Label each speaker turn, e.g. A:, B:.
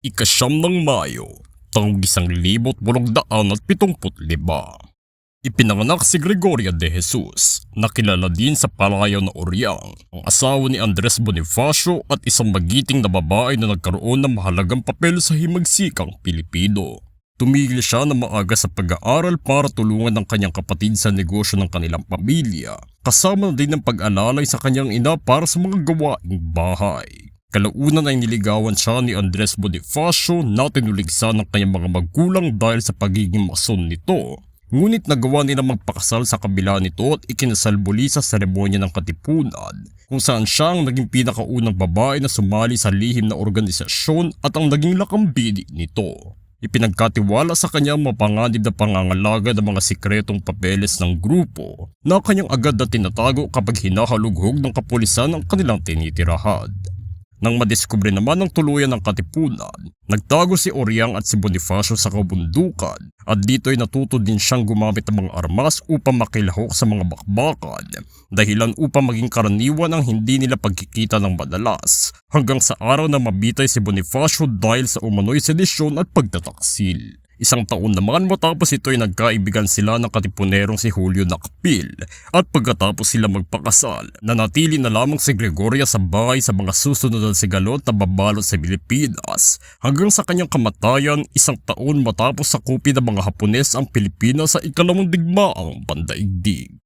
A: Ikasyam ng Mayo, taong isang libot walong daan at pitumput lima. Ipinanganak si Gregoria de Jesus, nakilala din sa palayaw na Oriang, ang asawa ni Andres Bonifacio at isang magiting na babae na nagkaroon ng mahalagang papel sa himagsikang Pilipino. Tumigil siya na maaga sa pag-aaral para tulungan ng kanyang kapatid sa negosyo ng kanilang pamilya, kasama na din ang pag-alalay sa kanyang ina para sa mga gawaing bahay. Kalaunan ay niligawan siya ni Andres Bonifacio na tinuligsan ng kanyang mga magulang dahil sa pagiging mason nito. Ngunit nagawa nila magpakasal sa kabila nito at ikinasalbuli sa seremonya ng katipunan kung saan siya ang naging pinakaunang babae na sumali sa lihim na organisasyon at ang naging lakambili nito. Ipinagkatiwala sa kanya ang mapanganib na pangangalaga ng mga sikretong papeles ng grupo na kanyang agad na tinatago kapag hinahalughog ng kapulisan ang kanilang tinitirahan. Nang madiskubre naman ng tuluyan ng katipunan, nagtago si Oriang at si Bonifacio sa kabundukan at dito'y natuto din siyang gumamit ng mga armas upang makilahok sa mga bakbakan dahilan upang maging karaniwan ang hindi nila pagkikita ng madalas hanggang sa araw na mabitay si Bonifacio dahil sa umano'y sedisyon at pagtataksil. Isang taon naman matapos ito ay nagkaibigan sila ng katipunerong si Julio Nakpil at pagkatapos sila magpakasal, nanatili na lamang si Gregoria sa bahay sa mga susunod na sigalot na babalot sa Pilipinas hanggang sa kanyang kamatayan isang taon matapos sakupi ng mga Hapones ang Pilipinas sa ikalawang digmaang pandaigdig.